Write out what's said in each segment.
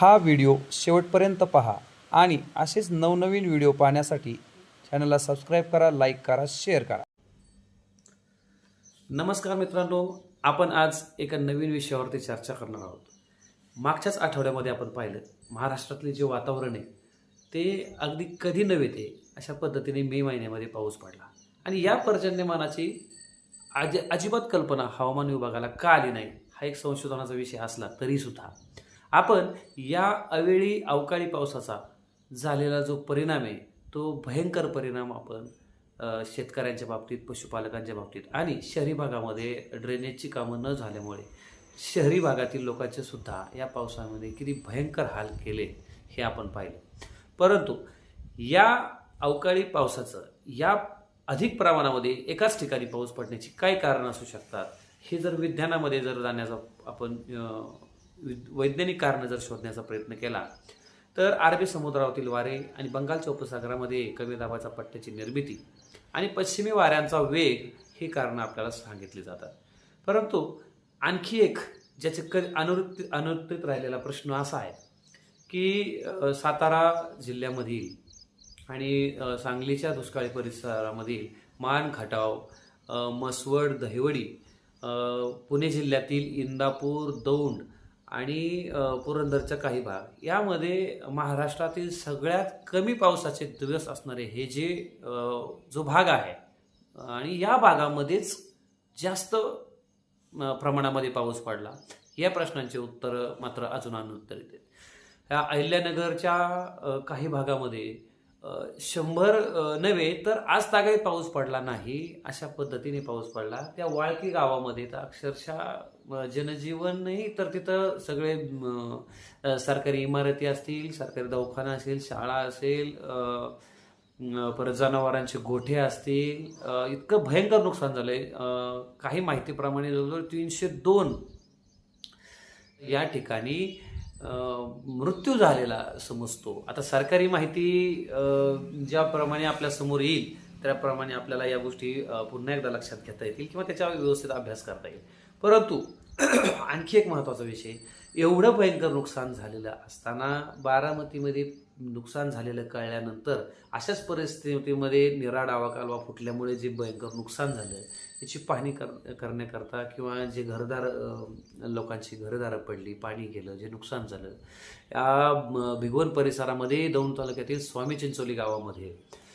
हा व्हिडिओ शेवटपर्यंत पहा आणि असेच नवनवीन व्हिडिओ पाहण्यासाठी चॅनलला सबस्क्राईब करा लाईक करा शेअर करा. नमस्कार मित्रांनो आपण आज एका नवीन विषयावरती चर्चा करणार आहोत. मागच्याच आठवड्यामध्ये आपण पाहिलं महाराष्ट्रातले जे वातावरण आहे ते अगदी कधी नव्हे ते अशा पद्धतीने मे महिन्यामध्ये पाऊस पडला. आणि या पर्जन्यमानाची आज अजिबात कल्पना हवामान विभागाला का आली नाही हा एक संशोधनाचा विषय असला तरीसुद्धा. आपण या अवेळी अवकाळी पावसाचा झालेला जो परिणाम आहे तो भयंकर परिणाम आपण शेतकऱ्यांच्या बाबतीत पशुपालकांच्या बाबतीत आणि शहरी भागामध्ये ड्रेनेजची कामं न झाल्यामुळे शहरी भागातील लोकांचे सुद्धा या पावसामध्ये किती भयंकर हाल केले हे आपण पाहिलं. परंतु या अवकाळी पावसाचं या अधिक प्रमाणामध्ये एकाच ठिकाणी पाऊस पडण्याची काय कारणं असू शकतात हे जर विज्ञानामध्ये जर जाण्याचा आपण वैज्ञानिक कारणं जर शोधण्याचा प्रयत्न केला तर अरबी समुद्रावरील वारे आणि बंगालच्या उपसागरामध्ये कमी दाबाच्या पट्ट्याची निर्मिती आणि पश्चिमी वाऱ्यांचा वेग ही कारणं आपल्याला सांगितली जातात. परंतु आणखी एक ज्याचे क अनुत्त अनुत्तरित राहिलेला प्रश्न असा आहे की सातारा जिल्ह्यामधील आणि सांगलीच्या दुष्काळी परिसरामधील मान खटाव मसवड दहिवडी पुणे जिल्ह्यातील इंदापूर दौंड आणि पुरंदरचा काही भाग. यामध्ये महाराष्ट्रातील सगळ्यात कमी पावसाचे दिवस असणारे हे जे जो भाग आहे आणि या भागामध्येच जास्त प्रमाणामध्ये पाऊस पडला. या प्रश्नांचे उत्तर मात्र अजून अनुत्तरित आहेत ह्या अहिल्यानगरच्या काही भागामध्ये शंभर नव्हे तर आज तागायत पाऊस पडला नाही अशा पद्धतीने पाऊस पडला. त्या वाळकी गावामध्ये तर अक्षरशः जनजीवनही तर तिथं सगळे सरकारी इमारती असतील सरकारी दवाखाना असेल शाळा असेल परत जनावरांचे गोठे असतील इतकं भयंकर नुकसान झालंय. काही माहितीप्रमाणे जवळजवळ तीनशे दोन या ठिकाणी मृत्यू झालेला समजतो. आता सरकारी माहिती ज्याप्रमाणे आपल्यासमोर येईल त्याप्रमाणे आपल्याला या गोष्टी पुन्हा एकदा लक्षात घेता येतील किंवा त्याच्यावर व्यवस्थित अभ्यास करता येईल. परंतु आणखी एक महत्त्वाचा विषय एवढं भयंकर नुकसान झालेलं असताना बारामतीमध्ये नुकसान झालेलं कळल्यानंतर अशाच परिस्थितीमध्ये निरा डावा कालवा फुटल्यामुळे जे भयंकर नुकसान झालं याची पाहणी कर करण्याकरता किंवा जे घरदार लोकांची घरदारं पडली पाणी गेलं जे नुकसान झालं या भिगवन भिगवण परिसरामध्ये दौंड तालुक्यातील स्वामी चिंचोली गावामध्ये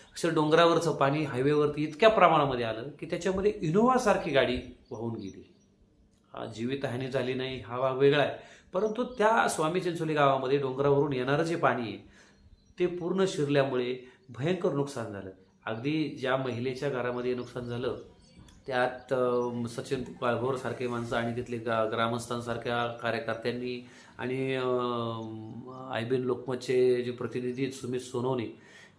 अक्षर डोंगरावरचं पाणी हायवेवरती इतक्या प्रमाणामध्ये आलं की त्याच्यामध्ये इनोव्हासारखी गाडी वाहून गेली. जीवितहानी झाली नाही हा भाग वेगळा आहे. परंतु त्या स्वामी चिंचोली गावामध्ये डोंगरावरून येणारं जे पाणी आहे ते पूर्ण शिरल्यामुळे भयंकर नुकसान झालं. अगदी ज्या महिलेच्या घरामध्ये नुकसान झालं त्यात सचिन काळभोरसारखे माणसं आणि तिथले गा ग्रामस्थांसारख्या कार्यकर्त्यांनी आणि आयबीन लोकमतचे जे प्रतिनिधी सुमित सोनवणे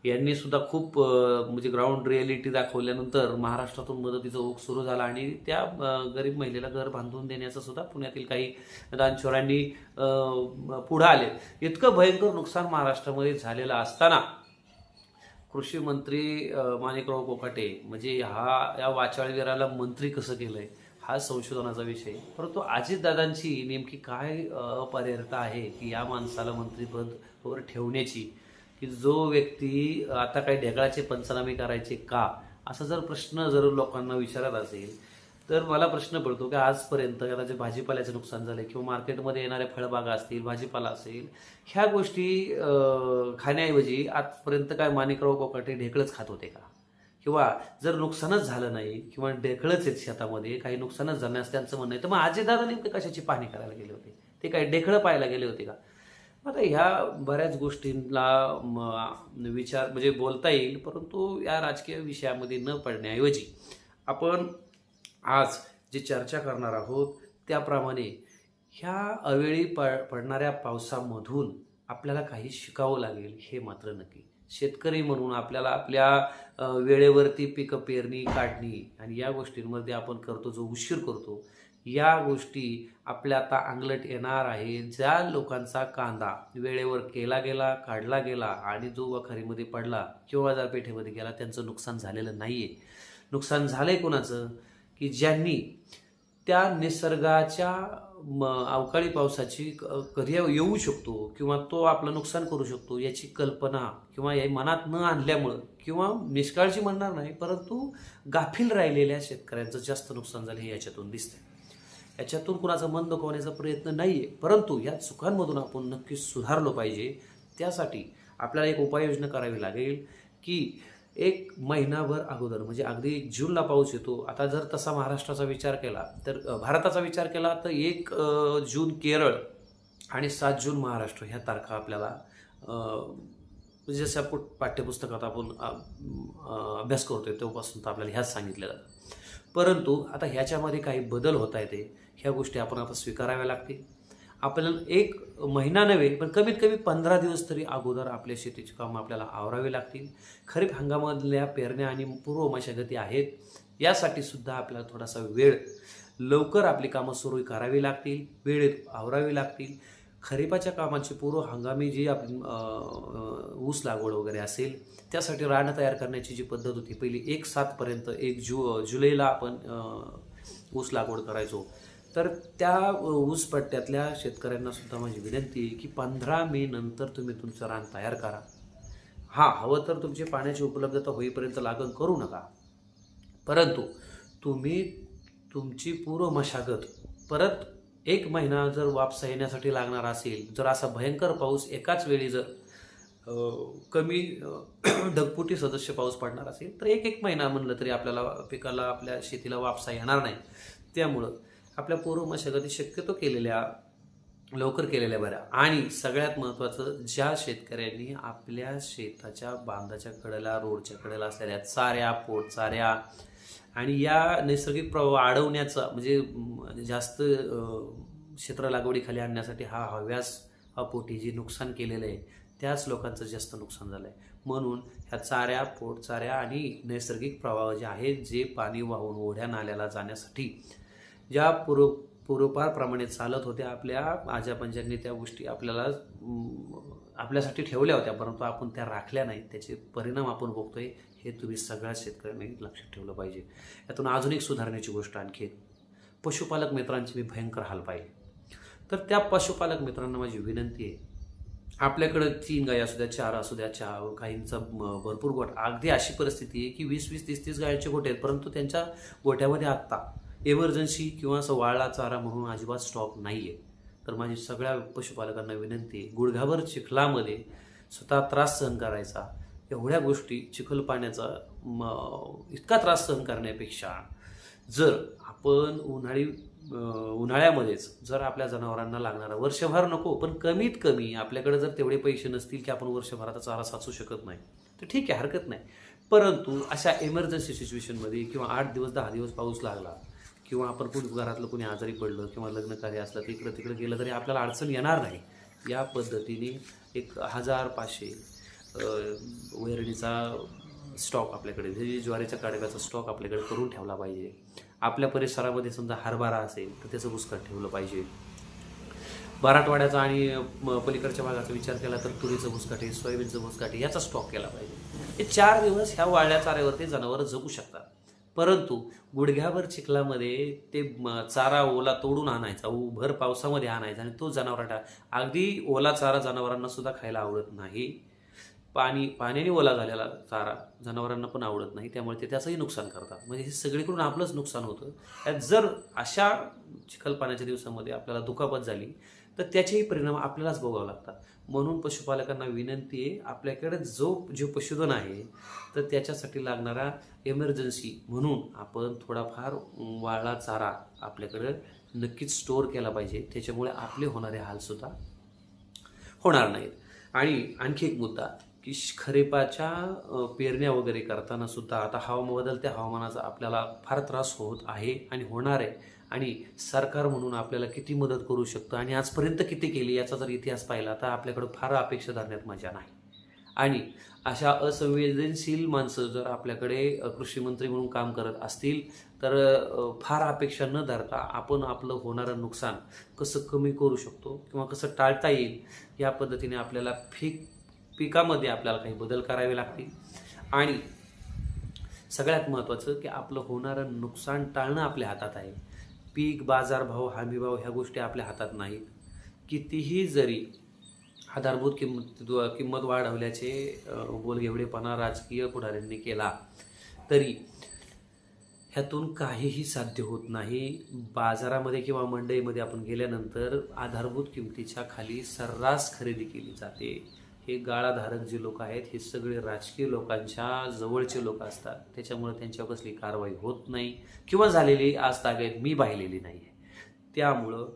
यांनी सुद्धा खूप म्हणजे ग्राउंड रियालिटी दाखवल्यानंतर महाराष्ट्रातून मदतीचा ओघ सुरू झाला आणि त्या गरीब महिलेला घर बांधून देण्याचं सुद्धा पुण्यातील काही दानशोरांनी पुढं आले. इतकं भयंकर नुकसान महाराष्ट्रामध्ये झालेलं असताना कृषी मंत्री माणिकराव कोकाटे म्हणजे हा या वाचाळवीराला मंत्री कसं केलंय हा संशोधनाचा विषय. परंतु अजितदादांची नेमकी काय अं, आहे की या माणसाला मंत्रीपद वर ठेवण्याची? की जो व्यक्ती आता काही ढेकळाचे पंचनामे करायचे का? असा जर प्रश्न जर लोकांना विचारत असेल तर मला प्रश्न पडतो की आजपर्यंत आता जे भाजीपाल्याचं नुकसान झालं किंवा मार्केटमध्ये येणाऱ्या फळबागा असतील भाजीपाला असेल ह्या गोष्टी खाण्याऐवजी आजपर्यंत काय माणिकराव कोकाटे ढेकळंच खात होते का? किंवा जर नुकसानच झालं नाही किंवा ढेकळंच आहेत शेतामध्ये काही नुकसानच झालं नाही असं त्यांचं म्हणणं आहे तर मग आजीदादा नेमकं कशाची पाहणी करायला गेले होते? ते काय ढेकळं पाहायला गेले होते का? आता ह्या बऱ्याच गोष्टींना म, विचार म्हणजे बोलता येईल परंतु या राजकीय विषयामध्ये न पडण्याऐवजी आपण आज जी चर्चा करणार आहोत त्याप्रमाणे ह्या अवेळी प पडणाऱ्या पावसामधून आपल्याला काही शिकावं लागेल हे मात्र नक्की. शेतकरी म्हणून आपल्याला आपल्या वेळेवरती पिकं पेरणी काढणी आणि या गोष्टींमध्ये आपण करतो जो उशीर करतो या गोष्टी आपल्या आता अंगलट येणार आहे. ज्या लोकांचा कांदा वेळेवर केला गेला काढला गेला आणि जो वखारीमध्ये पडला किंवा बाजारपेठेमध्ये गेला त्यांचं नुकसान झालेलं नाही आहे नुकसान झालं आहे कोणाचं? की ज्यांनी त्या निसर्गाच्या म, अवकाळी पावसाची क- कधी येऊ शकतो किंवा तो आपलं नुकसान करू शकतो याची कल्पना किंवा या मनात न आणल्यामुळं किंवा निष्काळजी म्हणणार नाही परंतु गाफील राहिलेल्या शेतकऱ्यांचं जास्त नुकसान झालं हे याच्यातून दिसतंय. याच्यातून कुणाचं मन दुखवण्याचा प्रयत्न नाही आहे परंतु या चुकांमधून आपण नक्की सुधारलो पाहिजे. त्यासाठी आपल्याला एक उपाययोजना करावी लागेल की एक महिनाभर अगोदर म्हणजे अगदी जूनला पाऊस येतो. आता जर तसा महाराष्ट्राचा विचार केला तर भारताचा विचार केला तर एक जून केरळ आणि सात जून महाराष्ट्र ह्या तारखा आपल्याला म्हणजे जसं आपण पाठ्यपुस्तकात आपण अभ्यास करतोय तेव्हापासून तर आपल्याला ह्याच सांगितलं जातं परंतु आता ह्याच्यामध्ये काही बदल होत आहेत ह्या गोष्टी आपण आता स्वीकाराव्या लागतील. आपल्याला एक महिना नव्हे पण कमीत कमी पंधरा दिवस तरी अगोदर आपल्या शेतीची कामं आपल्याला आवरावी लागतील. खरीप हंगामातल्या पेरण्या आणि पूर्व मशागती आहेत यासाठी सुद्धा आपल्याला थोडासा वेळ लवकर आपली कामं सुरू करावी लागतील वेळेत आवरावी लागतील. खरीपाच्या कामाची पूर्व हंगामी जी आपली ऊस लागवड वगैरे असेल त्यासाठी रानं तयार करण्याची जी पद्धत होती पहिली एक सातपर्यंत एक जु जुलैला आपण ऊस लागवड करायचो. तर त्या ऊस पट्ट्यातल्या शेतकऱ्यांना सुद्धा माझी विनंती आहे की पंधरा मे नंतर तुम्ही तुमचं रान तयार करा. हां हवं तर तुमची पाण्याची उपलब्धता होईपर्यंत लागण करू नका. परंतु तुम्ही तुमची पूर्व मशागत परत एक महिना जर वापसा येण्यासाठी लागणार असेल जर असा भयंकर पाऊस एकाच वेळी जर कमी ढगपुटी सदस्य पाऊस पडणार असेल तर एक एक महिना म्हणलं तरी आपल्याला पिकाला आपल्या शेतीला वापसा येणार नाही. त्यामुळं आपल्या पूर्व मशागती शक्यतो केलेल्या लवकर केलेल्या बऱ्या. आणि सगळ्यात महत्त्वाचं ज्या शेतकऱ्यांनी आपल्या शेताच्या बांधाच्या कडेला रोडच्या कडेला असलेल्या चाऱ्या पोटचाऱ्या आणि या नैसर्गिक प्रवाह अडवण्याचा म्हणजे जास्त क्षेत्र लागवडीखाली आणण्यासाठी हा हव्यास अपोटी जे नुकसान केलेलं आहे त्याच लोकांचं जास्त नुकसान झालं आहे म्हणून ह्या चाऱ्या पोटचाऱ्या आणि नैसर्गिक प्रवाह जे आहेत जे पाणी वाहून ओढ्या नाल्याला जाण्यासाठी ज्या पूर्व पूर्वपारप्रमाणे चालत होत्या आपल्या आजापंजांनी त्या गोष्टी आपल्याला आपल्यासाठी ठेवल्या होत्या परंतु आपण त्या राखल्या नाहीत. त्याचे परिणाम आपण बघतोय हे तुम्ही सगळ्या शेतकऱ्यांनी लक्षात ठेवलं पाहिजे. यातून अजून एक सुधारण्याची गोष्ट आणखी पशुपालक मित्रांची मी भयंकर हाल पाहिले. तर त्या पशुपालक मित्रांना माझी विनंती आहे आपल्याकडं तीन गाय असू द्या चार असू द्या चार गाईंचा म, भरपूर गोट अगदी अशी परिस्थिती आहे की वीस वीस तीस तीस गायांचे गोटे आहेत परंतु त्यांच्या गोठ्यामध्ये आत्ता एमर्जन्सी किंवा असं वाळला चारा म्हणून अजिबात स्टॉक नाही आहे तर माझी सगळ्या पशुपालकांना विनंती आहे गुडघाभर चिखलामध्ये स्वतः त्रास सहन करायचा. एवढ्या गोष्टी चिखल पाण्याचा म, इतका त्रास सहन करण्यापेक्षा जर आपण उन्हाळी उन्हाळ्यामध्येच जर आपल्या जनावरांना लागणारा वर्षभर नको पण कमीत कमी आपल्याकडे जर तेवढे पैसे नसतील की आपण वर्षभराचा चारा साचू शकत नाही तर ठीक आहे हरकत नाही. परंतु अशा इमर्जन्सी सिच्युएशनमध्ये किंवा आठ दिवस दहा दिवस पाऊस लागला किंवा आपण कुणी घरातलं कोणी आजारी पडलं किंवा लग्न कार्य असलं तर इकडं तिकडं गेलं तरी आपल्याला अडचण येणार नाही. या पद्धतीने एक हजार पाचशे वैरणीचा स्टॉक आपल्याकडे म्हणजे ज्वारीच्या काडव्याचा स्टॉक आपल्याकडे करून ठेवला पाहिजे. आपल्या परिसरामध्ये समजा हरभरा असेल तर त्याचं बुसकट ठेवलं पाहिजे. मराठवाड्याचा आणि म, पलीकडच्या भागाचा विचार केला तर तुरीचं भुसकाटे सोयाबीनचं भुसकाटे याचा स्टॉक केला पाहिजे. हे चार दिवस ह्या वाळल्या चाऱ्यावरती जनावरं जगू शकतात. परंतु गुडघ्याभर चिखलामध्ये ते चारा ओला तोडून आणायचा उ- भर पावसामध्ये आणायचा आणि तो जनावरांना अगदी ओला चारा जनावरांना सुद्धा खायला आवडत नाही. पाणी पाण्याने ओला झालेला चारा जनावरांना पण आवडत नाही त्यामुळे ते त्याचंही नुकसान करतात. म्हणजे हे सगळीकडून आपलंच नुकसान होतं. त्यात जर अशा चिखल पाण्याच्या दिवसामध्ये आपल्याला दुखापत झाली तर त्याचेही परिणाम आपल्यालाच भोगावे लागतात. म्हणून पशुपालकांना विनंती आहे आपल्याकडे जो जे पशुधन आहे तर त्याच्यासाठी लागणारा एमर्जन्सी म्हणून आपण थोडाफार वाळला चारा आपल्याकडं नक्कीच स्टोअर केला पाहिजे. त्याच्यामुळे आपले होणारे हालसुद्धा होणार नाहीत. आणि आणखी एक मुद्दा की श- पेरण्या वगैरे करताना सुद्धा आता हवामान बदलत्या हवामानाचा आपल्याला फार त्रास होत आहे आणि होणार आहे. आणि सरकार म्हणून आपल्याला किती मदत करू शकतं आणि आजपर्यंत किती केली याचा जर इतिहास पाहिला तर आपल्याकडं फार अपेक्षा धरण्यात मजा नाही. आणि अशा असंवेदनशील माणसं जर आपल्याकडे कृषीमंत्री कृषी मंत्री म्हणून काम करत असतील तर फार अपेक्षा न धरता आपण आपलं होणारं नुकसान कसं कमी करू शकतो किंवा कसं टाळता येईल या पद्धतीने आपल्याला पीक पिकामध्ये आपल्याला काही बदल करावे लागतील. आणि सगळ्यात महत्त्वाचं की आपलं होणारं नुकसान टाळणं आपल्या हातात आहे. पीक बाजारभाव हमीभाव ह्या गोष्टी आपल्या हातात नाहीत. कितीही जरी आधारभूत किंमत किंमत वाढवल्याचे बोलगेवडेपणा राजकीय पुढाऱ्यांनी केला तरी ह्यातून काहीही साध्य होत नाही. बाजारामध्ये किंवा मंडईमध्ये आपण गेल्यानंतर आधारभूत किमतीच्या खाली सर्रास खरेदी केली जाते. हे गाळाधारक जे लोक आहेत हे सगळे राजकीय लोकांच्या जवळचे लोक असतात. त्याच्यामुळे त्यांच्यावर कसली कारवाई होत नाही किंवा झालेली आज तागायत मी पाहिलेली नाही आहे त्यामुळं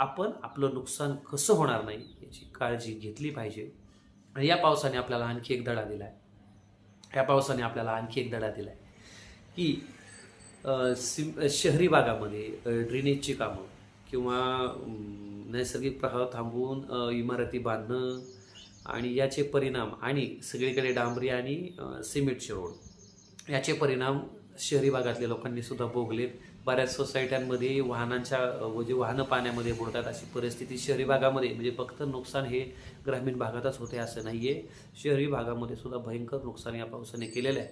आपण आपलं नुकसान कसं होणार नाही याची काळजी घेतली पाहिजे. आणि या पावसाने आपल्याला आणखी एक धडा दिला आहे या पावसाने आपल्याला आणखी एक धडा दिला आहे की सिम शहरी भागामध्ये ड्रेनेजची कामं किंवा नैसर्गिक प्रवाह थांबवून इमारती बांधणं आणि याचे परिणाम आणि सगळीकडे डांबरी आणि सिमेंटचे रोड. याचे परिणाम शहरी भागातल्या लोकांनी सुद्धा भोगलेत. बऱ्याच सोसायट्यांमध्ये वाहनांच्या म्हणजे वाहनं पाण्यामध्ये बुडतात अशी परिस्थिती शहरी भागामध्ये म्हणजे फक्त नुकसान हे ग्रामीण भागातच होते असं नाही आहे शहरी भागामध्ये सुद्धा भयंकर नुकसान या पावसाने केलेलं आहे.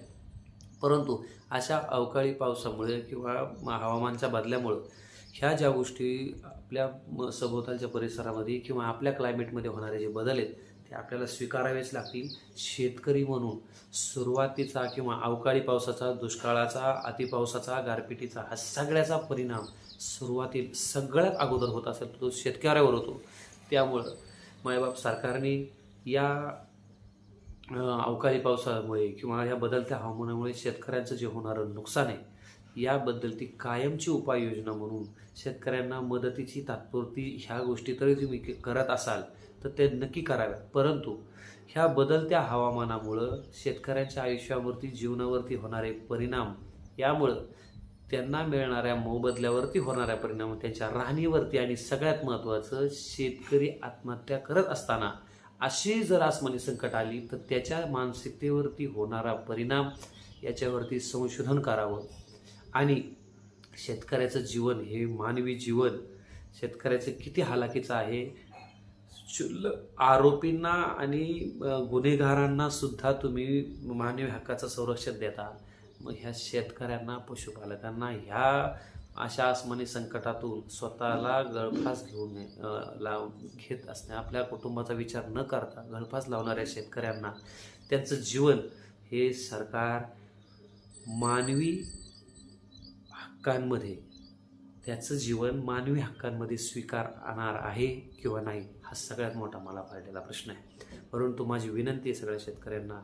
परंतु अशा अवकाळी पावसामुळे किंवा हवामानच्या बदल्यामुळं ह्या ज्या गोष्टी आपल्या म- सभोवतालच्या परिसरामध्ये किंवा आपल्या क्लायमेटमध्ये होणारे जे बदल आहेत ते आपल्याला स्वीकारावेच लागतील. शेतकरी म्हणून सुरुवातीचा किंवा अवकाळी पावसाचा दुष्काळाचा अतिपावसाचा गारपिटीचा हा सगळ्याचा परिणाम सुरुवातील सगळ्यात अगोदर होत असेल तर तो शेतकऱ्यावर होतो. त्यामुळं मायबाप सरकारने या अवकाळी पावसामुळे किंवा या बदलत्या हवामानामुळे शेतकऱ्यांचं जे होणारं नुकसान आहे याबद्दल ती कायमची उपाययोजना म्हणून शेतकऱ्यांना मदतीची तात्पुरती ह्या गोष्टी तरी तुम्ही करत असाल तर ते नक्की कराव्यात. परंतु ह्या बदलत्या हवामानामुळं शेतकऱ्यांच्या आयुष्यावरती जीवनावरती होणारे परिणाम यामुळं त्यांना मिळणाऱ्या मोबदल्यावरती होणाऱ्या परिणाम त्यांच्या राहणीवरती आणि सगळ्यात महत्त्वाचं शेतकरी आत्महत्या करत असताना अशी जर आसमानी संकट आली तर त्याच्या मानसिकतेवरती होणारा परिणाम याच्यावरती संशोधन करावं. आणि शेतकऱ्याचं जीवन हे मानवी जीवन शेतकऱ्याचं किती हालाकीचं आहे आरोपींना आणि गुन्हेगारांना सुद्धा तुम्ही मानवी हक्काचं संरक्षण देता. मग ह्या शेतकऱ्यांना पशुपालकांना ह्या अशा आसमानी संकटातून स्वतःला गळफास घेऊन लाव घेत असणे. आपल्या कुटुंबाचा विचार न करता गळफास लावणाऱ्या शेतकऱ्यांना त्यांचं जीवन हे सरकार मानवी हक्कांमध्ये त्याचं जीवन मानवी हक्कांमध्ये स्वीकार आणणार आहे किंवा नाही हा सगळ्यात मोठा मला पडलेला प्रश्न आहे. परंतु माझी विनंती आहे सगळ्या शेतकऱ्यांना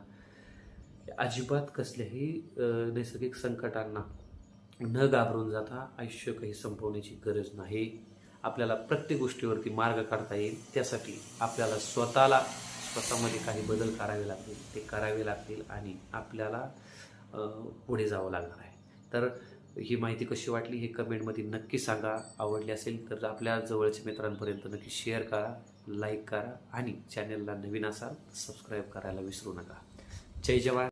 अजिबात कसल्याही नैसर्गिक संकटांना न घाबरून जाता आयुष्य काही संपवण्याची गरज नाही. आपल्याला प्रत्येक गोष्टीवरती मार्ग काढता येईल. त्यासाठी आपल्याला स्वतःला स्वतःमध्ये काही बदल करावे लागतील ते करावे लागतील आणि आपल्याला पुढे जावं लागणार आहे. तर ही माहिती कशी वाटली हे कमेंटमध्ये नक्की सांगा. आवडली असेल तर आपल्या जवळच्या मित्रांपर्यंत नक्की शेअर करा लाईक करा आणि चॅनलला नवीन असाल सबस्क्राईब करायला विसरू नका. जय जवान.